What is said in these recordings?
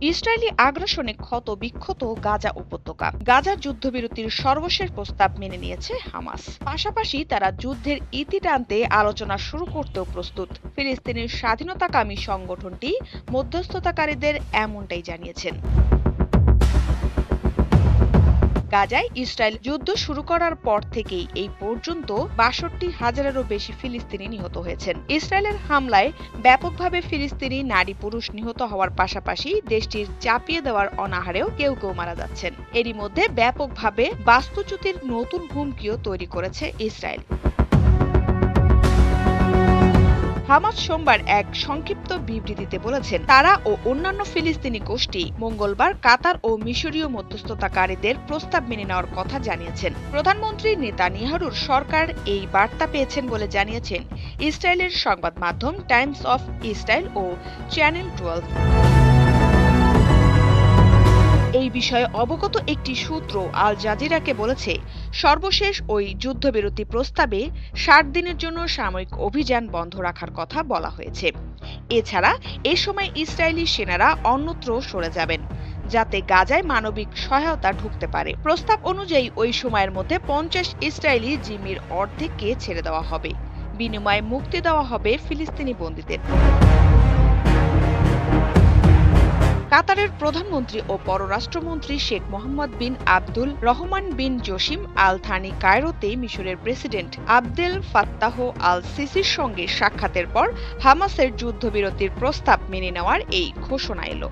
Israeli আগ্রাসনে ক্ষত বিক্ষত গাজা উপত্যকা। গাজা যুদ্ধবিরতির সর্বশেষ প্রস্তাব মেনে নিয়েছে হামাস। পাশাপাশি তারা যুদ্ধের ইতি টানতে আলোচনা শুরু করতেও প্রস্তুত। ফিলিস্তিনের স্বাধীনতাকামী সংগঠনটি মধ্যস্থতাকারীদের এমনটাই জানিয়েছেন। গাজায় ইসরায়েল যুদ্ধ শুরু করার পর থেকেই এই পর্যন্ত বাষট্টি হাজারেরও বেশি ফিলিস্তিনি নিহত হয়েছেন। ইসরায়েলের হামলায় ব্যাপকভাবে ফিলিস্তিনি নারী পুরুষ নিহত হওয়ার পাশাপাশি দেশটির চাপিয়ে দেওয়ার অনাহারেও কেউ কেউ মারা যাচ্ছেন। এরই মধ্যে ব্যাপকভাবে বাস্তুচ্যুতির নতুন হুমকিও তৈরি করেছে ইসরায়েল। হামাস সোমবার এক সংক্ষিপ্ত বিবৃতিতে বলেছেন, তারা ও অন্যান্য ফিলিস্তিনি গোষ্ঠী মঙ্গলবার কাতার ও মিশরীয় মধ্যস্থতাকারীদের প্রস্তাব মেনে নেওয়ার কথা জানিয়েছেন। প্রধানমন্ত্রী নেতানিয়াহুর সরকার এই বার্তা পেয়েছেন বলে জানিয়েছেন ইসরায়েলের সংবাদ মাধ্যম টাইমস অফ ইসরায়েল ও চ্যানেল টুয়েলভ। বিষয়ে অবগত একটি সূত্র আল জাজিরাকে বলেছে, সর্বশেষ ওই যুদ্ধবিরতি প্রস্তাবে ষাট দিনের জন্য সাময়িক অভিযান বন্ধ রাখার কথা বলা হয়েছে। এছাড়া এ সময় ইসরায়েলি সেনারা অন্যত্র সরে যাবেন, যাতে গাজায় মানবিক সহায়তা ঢুকতে পারে। প্রস্তাব অনুযায়ী ওই সময়ের মধ্যে পঞ্চাশ ইসরায়েলি জিম্মির অর্ধেককে ছেড়ে দেওয়া হবে। বিনিময়ে মুক্তি দেওয়া হবে ফিলিস্তিনি বন্দীদের। কাতারের প্রধানমন্ত্রী ও পররাষ্ট্রমন্ত্রী Sheikh Mohammed bin Abdul Rahman bin Jassim Al Thani কায়রোতে মিশরের প্রেসিডেন্ট আব্দেল ফাত্তাহ আল সিসির সঙ্গে সাক্ষাতের পর হামাসের যুদ্ধবিরতির প্রস্তাব মেনে নেওয়ার এই ঘোষণা এলো।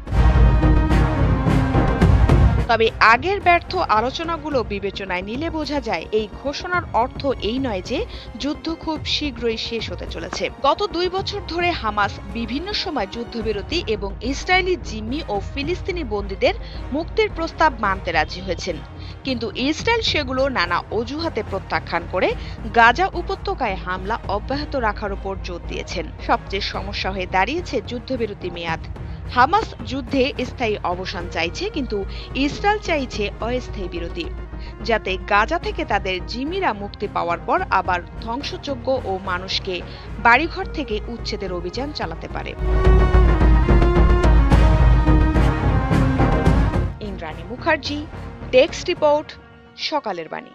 তবে আগের ব্যর্থ আলোচনাগুলো বিবেচনায় নিলে বোঝা যায় এই ঘোষণার অর্থ এই নয় যে যুদ্ধ খুব শীঘ্রই শেষ হতে চলেছে। গত দুই বছর ধরে হামাস বিভিন্ন সময় যুদ্ধবিরতি এবং ইসরায়েলি জিম্মি ও ফিলিস্তিনি বন্দীদের মুক্তির প্রস্তাব মানতে রাজি হয়েছেন। কিন্তু ইসরায়েল সেগুলো নানা অজুহাতে প্রত্যাখ্যান করে গাজা উপত্যকায় হামলা অব্যাহত রাখার উপর জোর দিয়েছেন। সবচেয়ে সমস্যা হয়ে দাঁড়িয়েছে যুদ্ধবিরতি মেয়াদ। হামাস যুদ্ধে স্থায়ী অবসান চাইছে, কিন্তু ইসরায়েল চাইছে অস্থায়ী বিরতি, যাতে গাজা থেকে তাদের জিমিরা মুক্তি পাওয়ার পর আবার ধ্বংসযোগ্য ও মানুষকে বাড়িঘর থেকে উচ্ছেদের অভিযান চালাতে পারে। ইন্দ্রাণী মুখার্জি, ডেস্ক রিপোর্ট, সকালের বাণী।